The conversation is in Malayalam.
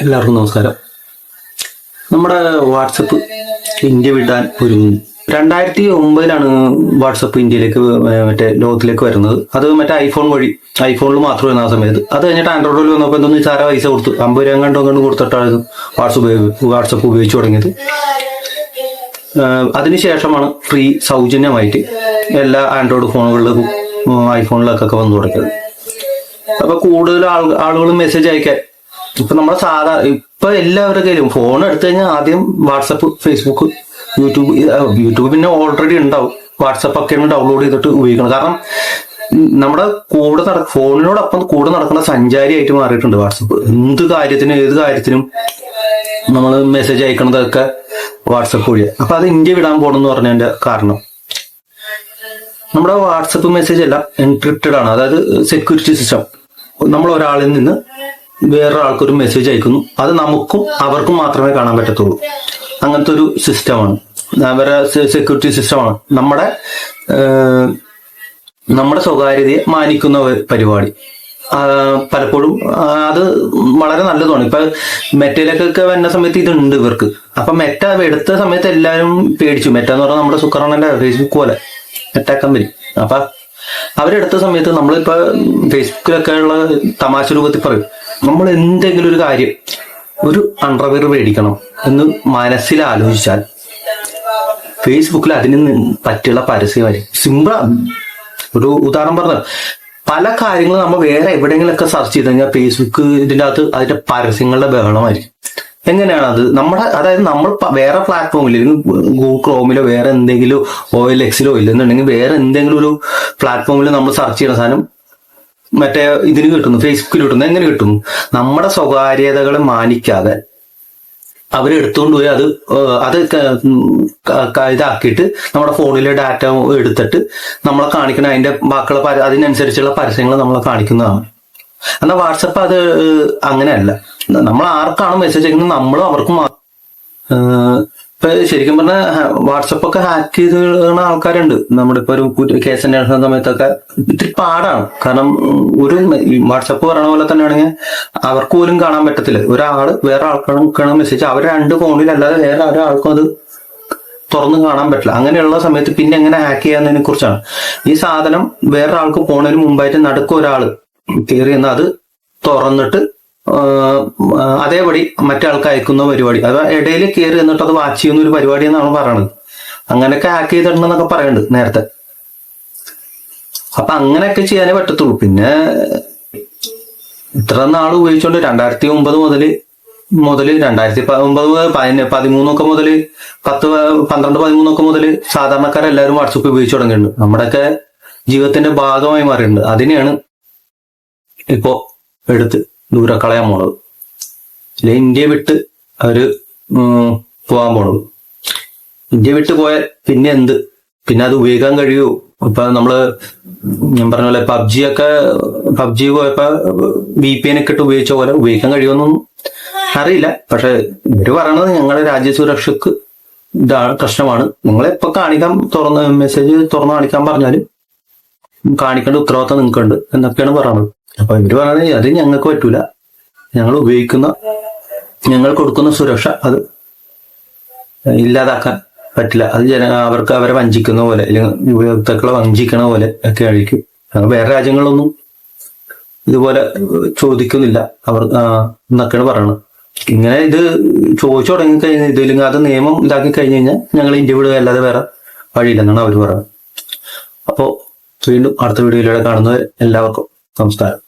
എല്ലാവർക്കും നമസ്കാരം. നമ്മുടെ വാട്സപ്പ് ഇന്ത്യ വിടാൻ ഒരുങ്ങി. രണ്ടായിരത്തി ഒമ്പതിലാണ് വാട്സപ്പ് ഇന്ത്യയിലേക്ക് മറ്റേ ലോകത്തിലേക്ക് വരുന്നത്. അത് മറ്റേ ഐഫോൺ വഴി ഐഫോണിൽ മാത്രം വന്ന ആ സമയത്ത്. അത് കഴിഞ്ഞിട്ട് ആൻഡ്രോയിഡിൽ വന്നപ്പോൾ എന്തൊന്നും സാര പൈസ കൊടുത്തു. അമ്പത് രൂപ കണ്ടോ കണ്ട് കൊടുത്തിട്ടാണ് വാട്സപ്പ് വാട്സപ്പ് ഉപയോഗിച്ചു തുടങ്ങിയത്. അതിനുശേഷമാണ് ഫ്രീ സൗജന്യമായിട്ട് എല്ലാ ആൻഡ്രോയിഡ് ഫോണുകളിലും ഐഫോണിലൊക്കെ വന്നു തുടങ്ങിയത്. അപ്പോൾ കൂടുതൽ ആളുകൾ മെസ്സേജ് അയക്കാൻ ഇപ്പൊ നമ്മുടെ സാധാ ഇപ്പൊ എല്ലാവരുടെ കയ്യിലും ഫോൺ എടുത്തു കഴിഞ്ഞാൽ ആദ്യം വാട്സപ്പ് ഫേസ്ബുക്ക് യൂട്യൂബ് യൂട്യൂബ് പിന്നെ ഓൾറെഡി ഉണ്ടാവും. വാട്സപ്പ് ഒക്കെയാണ് ഡൗൺലോഡ് ചെയ്തിട്ട് ഉപയോഗിക്കണം കാരണം നമ്മുടെ കൂടെ നട ഫോണിനോടൊപ്പം കൂടെ നടക്കുന്ന സഞ്ചാരിയായിട്ട് മാറിയിട്ടുണ്ട് വാട്സപ്പ് എന്ത് കാര്യത്തിനും ഏത് കാര്യത്തിനും നമ്മൾ മെസ്സേജ് അയക്കണതൊക്കെ വാട്സപ്പ് വഴിയാ അപ്പൊ അത് ഇന്ത്യ വിടാൻ പോകണമെന്ന് പറഞ്ഞതിന്റെ കാരണം. നമ്മുടെ വാട്സപ്പ് മെസ്സേജ് എല്ലാം എൻക്രിപ്റ്റഡ് ആണ്. അതായത് സെക്യൂരിറ്റി സിസ്റ്റം നമ്മൾ ഒരാളിൽ നിന്ന് വേറൊരാൾക്ക് ഒരു മെസ്സേജ് അയക്കുന്നു. അത് നമുക്കും അവർക്കും മാത്രമേ കാണാൻ പറ്റത്തുള്ളൂ. അങ്ങനത്തെ ഒരു സിസ്റ്റമാണ് അവരുടെ സെക്യൂരിറ്റി സിസ്റ്റമാണ് നമ്മുടെ നമ്മുടെ സ്വകാര്യതയെ മാനിക്കുന്ന പരിപാടി. പലപ്പോഴും അത് വളരെ നല്ലതാണ് ഇപ്പൊ മെറ്റയിലൊക്കെ വരുന്ന സമയത്ത് ഇതുണ്ട് ഇവർക്ക്. അപ്പൊ മെറ്റ എടുത്ത സമയത്ത് എല്ലാവരും പേടിച്ചു. മെറ്റ എന്ന് പറഞ്ഞാൽ നമ്മുടെ സുക്കറണന്റെ ഫേസ്ബുക്ക് പോലെ. മെറ്റ കമ്പനി അപ്പൊ അവരെടുത്ത സമയത്ത് നമ്മളിപ്പോ ഫേസ്ബുക്കിലൊക്കെ ഉള്ള തമാശ രൂപത്തിൽ പറയും. നമ്മൾ എന്തെങ്കിലും ഒരു കാര്യം ഒരു അണ്ടർവെയർ മേടിക്കണം എന്ന് മനസ്സിൽ ആലോചിച്ചാൽ ഫേസ്ബുക്കിൽ അതിന് പറ്റിയുള്ള പരസ്യം വരും സിമ്പിൾ ഒരു ഉദാഹരണം പറഞ്ഞത് പല കാര്യങ്ങളും നമ്മൾ വേറെ എവിടെയെങ്കിലൊക്കെ സെർച്ച് ചെയ്ത് കഴിഞ്ഞാൽ ഫേസ്ബുക്ക് ഇതിന്റെ അകത്ത് അതിന്റെ പരസ്യങ്ങളുടെ ബഹളമായിരിക്കും. എങ്ങനെയാണ് അത്? നമ്മുടെ അതായത് നമ്മൾ വേറെ പ്ലാറ്റ്ഫോമിൽ ഗൂഗിൾ ക്രോമിലോ വേറെ എന്തെങ്കിലും ഓ എൽ എക്സിലോ ഇല്ലെന്നുണ്ടെങ്കിൽ വേറെ എന്തെങ്കിലും ഒരു പ്ലാറ്റ്ഫോമിൽ നമ്മൾ സെർച്ച് ചെയ്യുന്ന സാധനം മറ്റേ ഇതിന് കിട്ടുന്നു ഫേസ്ബുക്കിൽ കിട്ടുന്നു എങ്ങനെ കിട്ടുന്നു നമ്മുടെ സ്വകാര്യതകളെ മാനിക്കാതെ അവരെടുത്തുകൊണ്ട് പോയി അത് അത് ഇതാക്കിയിട്ട് നമ്മുടെ ഫോണിലെ ഡാറ്റ എടുത്തിട്ട് നമ്മളെ കാണിക്കുന്ന അതിന്റെ ബാക്കിയുള്ള പര- അതിനനുസരിച്ചുള്ള പരസ്യങ്ങൾ നമ്മളെ കാണിക്കുന്നതാണ്. എന്നാൽ വാട്സപ്പ് അത് അങ്ങനെയല്ല. നമ്മൾ ആർക്കാണ് മെസ്സേജ് അയക്കുന്നത്? നമ്മളും അവർക്കും ഇപ്പൊ ശരിക്കും പറഞ്ഞാൽ വാട്സപ്പ് ഒക്കെ ഹാക്ക് ചെയ്ത് ആൾക്കാരുണ്ട്. നമ്മുടെ ഇപ്പൊ ഒരു കേസ് അന്വേഷണ സമയത്തൊക്കെ ഇത്തിരി പാടാണ്. കാരണം ഒരു വാട്സപ്പ് പറയണ പോലെ തന്നെയാണെങ്കിൽ അവർക്ക് പോലും കാണാൻ പറ്റത്തില്ല. ഒരാൾ വേറെ ആൾക്കാണ് മെസ്സേജ് അവർ രണ്ട് ഫോണിലല്ലാതെ വേറെ ഒരാൾക്കും അത് തുറന്ന് കാണാൻ പറ്റില്ല. അങ്ങനെയുള്ള സമയത്ത് പിന്നെ എങ്ങനെ ഹാക്ക് ചെയ്യാന്നതിനെ കുറിച്ചാണ്. ഈ സാധനം വേറെ ആൾക്ക് പോണതിന് മുമ്പായിട്ട് നടക്കും ഒരാൾ കയറി എന്നാൽ അത് തുറന്നിട്ട് അതേപടി മറ്റാൾക്ക് അയക്കുന്ന പരിപാടി. അത് ഇടയിൽ കയറി എന്നിട്ട് അത് വാച്ച് ചെയ്യുന്ന ഒരു പരിപാടി എന്നാണ് പറയണത്. അങ്ങനെയൊക്കെ ഹാക്ക് ചെയ്തിട്ടുണ്ടെന്നൊക്കെ പറയുന്നുണ്ട് നേരത്തെ. അപ്പൊ അങ്ങനെയൊക്കെ ചെയ്യാനേ പറ്റത്തുള്ളൂ. പിന്നെ ഇത്ര നാൾ ഉപയോഗിച്ചോണ്ട് രണ്ടായിരത്തി ഒമ്പത് മുതൽ മുതൽ രണ്ടായിരത്തി ഒമ്പത് പതിന പതിമൂന്നൊക്കെ മുതൽ പത്ത് പന്ത്രണ്ട് പതിമൂന്നൊക്കെ മുതൽ സാധാരണക്കാരെല്ലാവരും വാട്സപ്പ് ഉപയോഗിച്ചു തുടങ്ങിയിട്ടുണ്ട്. നമ്മുടെയൊക്കെ ജീവിതത്തിന്റെ ഭാഗമായി മാറിയിട്ടുണ്ട്. അതിനെയാണ് ഇപ്പോ എടുത്ത് ദൂരെ കളയാൻ പോണത് ഇല്ല ഇന്ത്യ വിട്ട് അവർ പോകാൻ പോണത് ഇന്ത്യ വിട്ട് പോയാൽ പിന്നെ എന്ത്? പിന്നെ അത് ഉപയോഗിക്കാൻ കഴിയുമോ ഇപ്പൊ നമ്മൾ ഞാൻ പറഞ്ഞ പോലെ പബ്ജി ഒക്കെ പബ്ജി പോയപ്പോ വി പി എൻ ഒക്കെ ഇട്ട് ഉപയോഗിച്ച പോലെ ഉപയോഗിക്കാൻ കഴിയുമെന്നൊന്നും അറിയില്ല. പക്ഷെ ഇവർ പറയണത് ഞങ്ങളുടെ രാജ്യസുരക്ഷക്ക് ഇതാണ് പ്രശ്നമാണ്. നിങ്ങളെ ഇപ്പൊ കാണിക്കാൻ തുറന്ന് മെസ്സേജ് തുറന്ന് കാണിക്കാൻ പറഞ്ഞാലും കാണിക്കേണ്ട ഉത്തരവാദിത്തം നിങ്ങൾക്കുണ്ട് എന്നൊക്കെയാണ് പറയുന്നത് അപ്പൊ ഇവർ പറയുന്നത് അത് ഞങ്ങൾക്ക് പറ്റൂല. ഞങ്ങൾ ഉപയോഗിക്കുന്ന ഞങ്ങൾ കൊടുക്കുന്ന സുരക്ഷ അത് ഇല്ലാതാക്കാൻ പറ്റില്ല. അത് ജന അവർക്ക് അവരെ വഞ്ചിക്കുന്ന പോലെ അല്ലെങ്കിൽ ഉപയോക്താക്കളെ വഞ്ചിക്കണ പോലെ ഒക്കെ ആയിരിക്കും. വേറെ രാജ്യങ്ങളൊന്നും ഇതുപോലെ ചോദിക്കുന്നില്ല. അവർ എന്നൊക്കെയാണ് പറയണത്. ഇങ്ങനെ ഇത് ചോദിച്ചു തുടങ്ങി കഴിഞ്ഞാൽ ഇത് ഇല്ലെങ്കിൽ അത് നിയമം ഇതാക്കി കഴിഞ്ഞു കഴിഞ്ഞാൽ ഞങ്ങൾ ഇന്ത്യ വിടുക അല്ലാതെ വേറെ വഴിയില്ലെന്നാണ് അവർ പറയുന്നത്. അപ്പോൾ വീണ്ടും അടുത്ത വീഡിയോയിലൂടെ കാണുന്നവർ എല്ലാവർക്കും നമസ്കാരം.